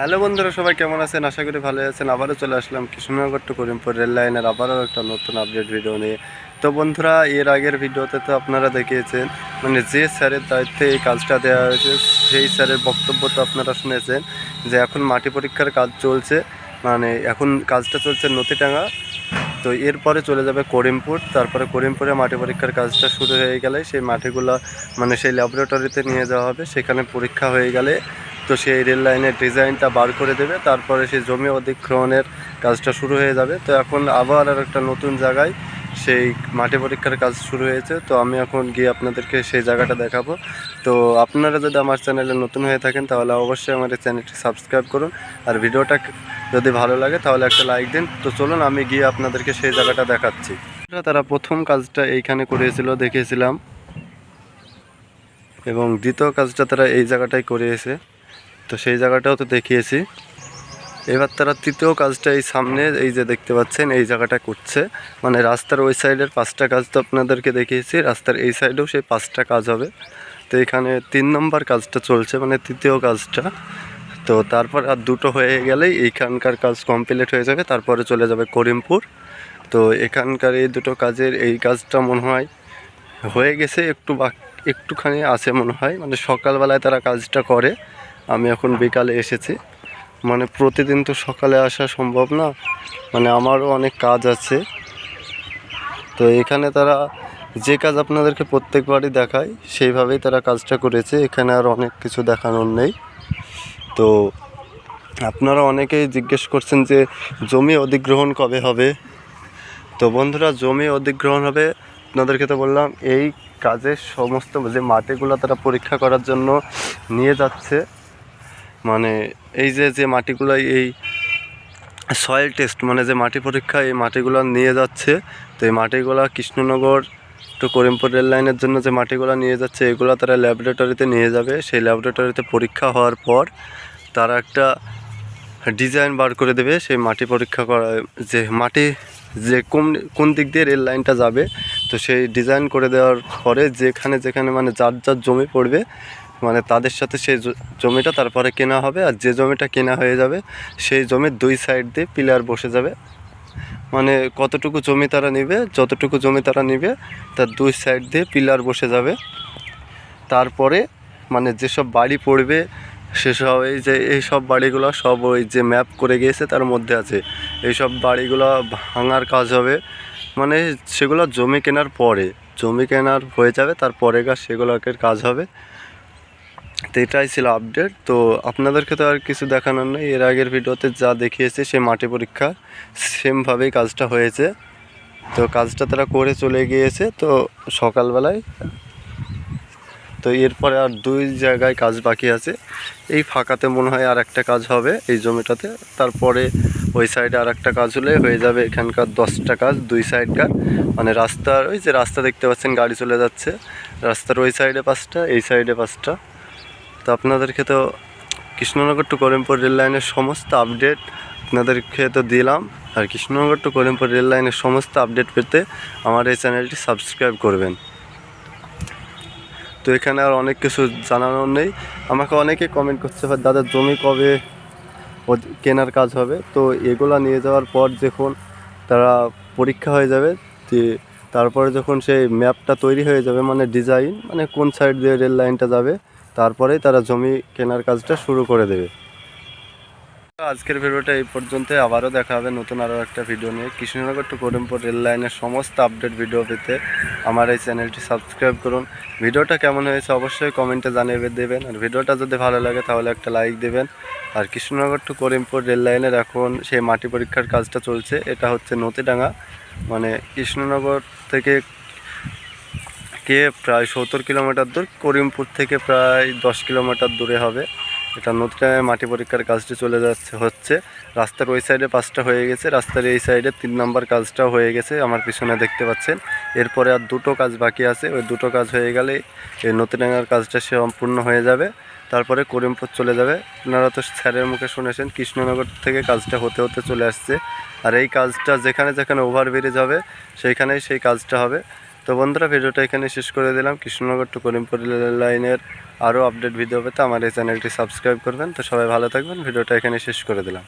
Hello বন্ধুরা, সবাই কেমন আছেন? আশা করি ভালো আছেন। আবারও চলে আসলাম কৃষ্ণনগর টু করিমপুর রেল লাইনের আবারও একটা নতুন আপডেট ভিডিও নিয়ে। তো বন্ধুরা, এর আগের ভিডিওতে তো আপনারা দেখিয়েছেন মানে যে স্যারের দায়িত্বে এই কাজটা দেওয়া হয়েছে, সেই স্যারের বক্তব্য তো আপনারা শুনেছেন, যে এখন মাটি পরীক্ষার কাজ চলছে মানে এখন কাজটা চলছে নতিটাঙ্গা তো এরপরে চলে যাবে করিমপুর, তারপরে করিমপুরে মাটি পরীক্ষার কাজটা শুরু হয়ে গেলে সেই মাটিগুলো মানে সেই ল্যাবরেটরিতে নিয়ে যাওয়া হবে, সেখানে পরীক্ষা হয়ে গেলে তো সেই রেল লাইনের ডিজাইনটা বার করে দেবে, তারপরে সেই জমি অধিগ্রহণের কাজটা শুরু হয়ে যাবে। তো এখন আবার আর একটা নতুন জায়গায় সেই মাটি পরীক্ষার কাজ শুরু হয়েছে। তো আমি এখন গিয়ে আপনাদেরকে সেই জায়গাটা দেখাবো। তো আপনারা যদি আমার চ্যানেলে নতুন হয়ে থাকেন, তাহলে অবশ্যই আমার এই চ্যানেলটি সাবস্ক্রাইব করুন। আর ভিডিওটা যদি ভালো লাগে, তাহলে একটা লাইক দিন। তো চলুন, আমি গিয়ে আপনাদেরকে সেই জায়গাটা দেখাচ্ছি। তারা প্রথম কাজটা এইখানে করেছিল দেখিয়েছিলাম। এবং দ্বিতীয় কাজটা তারা এই জায়গাটায় করিয়েছে। তো সেই জায়গাটাও তো দেখিয়েছি। এবার তারা তৃতীয় কাজটা এই সামনে, এই যে দেখতে পাচ্ছেন, এই জায়গাটা করছে। মানে রাস্তার ওই সাইডের পাঁচটা কাজ তো আপনাদেরকে দেখিয়েছি, রাস্তার এই সাইডেও সেই পাঁচটা কাজ হবে। তো এখানে তিন নম্বর কাজটা চলছে মানে তৃতীয় কাজটা। তো তারপর আর দুটো হয়ে গেলেই এইখানকার কাজ কমপ্লিট হয়ে যাবে, তারপরে চলে যাবে করিমপুর। তো এখানকার এই দুটো কাজের, এই কাজটা মনে হয় হয়ে গেছে, একটু বা একটুখানি আছে মনে হয়। মানে সকালবেলায় তারা কাজটা করে। আমি এখন বিকালে এসেছি। মানে প্রতিদিন তো সকালে আসা সম্ভব না। মানে আমারও অনেক কাজ আছে। তো এখানে তারা যে কাজ আপনাদেরকে প্রত্যেকবারই দেখায়, সেইভাবেই তারা কাজটা করেছে। এখানে আর অনেক কিছু দেখানোর নেই। তো আপনারা অনেকেই জিজ্ঞেস করছেন যে, জমি অধিগ্রহণ কবে হবে? তো বন্ধুরা, জমি অধিগ্রহণ হবে, আপনাদেরকে তো বললাম, এই কাজের সমস্ত যে মাটিগুলো তারা পরীক্ষা করার জন্য নিয়ে যাচ্ছে। মানে এই যে যে মাটিগুলো এই সয়েল টেস্ট মানে যে মাটি পরীক্ষা, এই মাটিগুলো নিয়ে যাচ্ছে। তো এই মাটিগুলো কৃষ্ণনগর টু করিমপুর রেল লাইনের জন্য যে মাটিগুলো নিয়ে যাচ্ছে, এগুলো তারা ল্যাবরেটরিতে নিয়ে যাবে। সেই ল্যাবরেটরিতে পরীক্ষা হওয়ার পর তারা একটা ডিজাইন বার করে দেবে, সেই মাটি পরীক্ষা করা, যে মাটি যে কোন কোন দিক দিয়ে রেল লাইনটা যাবে, তো সেই ডিজাইন করে দেওয়ার পরে যেখানে যেখানে মানে যার যার জমি পড়বে মানে তাদের সাথে সেই জমিটা তারপরে কেনা হবে আর যে জমিটা কেনা হয়ে যাবে, সেই জমির দুই সাইড দিয়ে পিলার বসে যাবে। মানে কতটুকু জমি তারা নেবে, যতটুকু জমি তারা নেবে, তার দুই সাইড দিয়ে পিলার বসে যাবে। তারপরে মানে যেসব বাড়ি পড়বে, সেসব এই যে, এই সব বাড়িগুলো সব ওই যে ম্যাপ করে গিয়েছে, তার মধ্যে আছে। এই সব বাড়িগুলো ভাঙার কাজ হবে। মানে সেগুলো জমি কেনার পরে, জমি কেনার হয়ে যাবে তারপরে গা সেগুলোকে কাজ হবে। তো এটাই ছিল আপডেট তো আপনাদেরকে তো আর কিছু দেখানোর নেই। এর আগের ভিডিওতে যা দেখিয়েছে সে মাটি পরীক্ষা সেমভাবেই কাজটা হয়েছে। তো কাজটা তারা করে চলে গিয়েছে। তো সকালবেলায়, তো এরপরে আর দুই জায়গায় কাজ বাকি আছে। এই ফাঁকাতে মনে হয় আর একটা কাজ হবে এই জমিটাতে। তারপরে ওই সাইডে আর একটা কাজ হলে হয়ে যাবে এখানকার দশটা কাজ, দুই সাইডকার। মানে রাস্তার, ওই যে রাস্তা দেখতে পাচ্ছেন, গাড়ি চলে যাচ্ছে। রাস্তার ওই সাইডে পাঁচটা, এই সাইডে পাঁচটা। তো আপনাদেরকে তো কৃষ্ণনগর টু করিমপুর রেল লাইনের সমস্ত আপডেট আপনাদেরকে তো দিলাম। আর কৃষ্ণনগর টু করিমপুর রেল লাইনের সমস্ত আপডেট পেতে আমার এই চ্যানেলটি সাবস্ক্রাইব করবেন। তো এখানে আর অনেক কিছু জানানোর নেই। আমাকে অনেকে কমেন্ট করছে দাদা, জমি কবে কেনার কাজ হবে? তো এগুলো নিয়ে যাওয়ার পর যখন তারা পরীক্ষা হয়ে যাবে তারপরে যখন সেই ম্যাপটা তৈরি হয়ে যাবে মানে ডিজাইন মানে কোন সাইড দিয়ে রেল লাইনটা যাবে তারপরেই তারা জমি কেনার কাজটা শুরু করে দেবে। আজকের ভিডিওটা এই পর্যন্ত আবারও দেখা হবে নতুন আরও একটা ভিডিও নিয়ে। কৃষ্ণনগর টু করিমপুর রেল লাইনের সমস্ত আপডেট ভিডিও পেতে আমার এই চ্যানেলটি সাবস্ক্রাইব করুন। ভিডিওটা কেমন হয়েছে অবশ্যই কমেন্টে জানিয়ে দেবেন। আর ভিডিওটা যদি ভালো লাগে তাহলে একটা লাইক দেবেন। আর কৃষ্ণনগর টু করিমপুর রেল লাইনের এখন সেই মাটি পরীক্ষার কাজটা চলছে। এটা হচ্ছে নতিডাঙ্গা মানে কৃষ্ণনগর থেকে কে প্রায় সত্তর কিলোমিটার দূর। করিমপুর থেকে প্রায় দশ কিলোমিটার দূরে হবে। এটা নতুন মাটি পরীক্ষার কাজটি চলে যাচ্ছে, হচ্ছে। রাস্তার ওই সাইডে পাঁচটা হয়ে গেছে। রাস্তার এই সাইডে তিন নম্বর কাজটাও হয়ে গেছে, আমার পিছনে দেখতে পাচ্ছেন। এরপরে আর দুটো কাজ বাকি আছে। ওই দুটো কাজ হয়ে গেলে এই নতুনডাঙ্গার কাজটা সম্পূর্ণ হয়ে যাবে। তারপরে করিমপুর চলে যাবে। আপনারা তো স্যারের মুখে শুনেছেন, কৃষ্ণনগর থেকে কাজটা হতে হতে চলে আসছে। আর এই কাজটা যেখানে যেখানে ওভারব্রিজ হবে, সেইখানেই সেই কাজটা হবে। তো বন্ধুরা, ভিডিওটা এখানে শেষ করে দিলাম। কৃষ্ণনগর টু করিমপুর লাইনের আরও আপডেট ভিডিও পেতে আমার এই চ্যানেলটি সাবস্ক্রাইব করবেন। তো সবাই ভালো থাকবেন। ভিডিওটা এখানে শেষ করে দিলাম।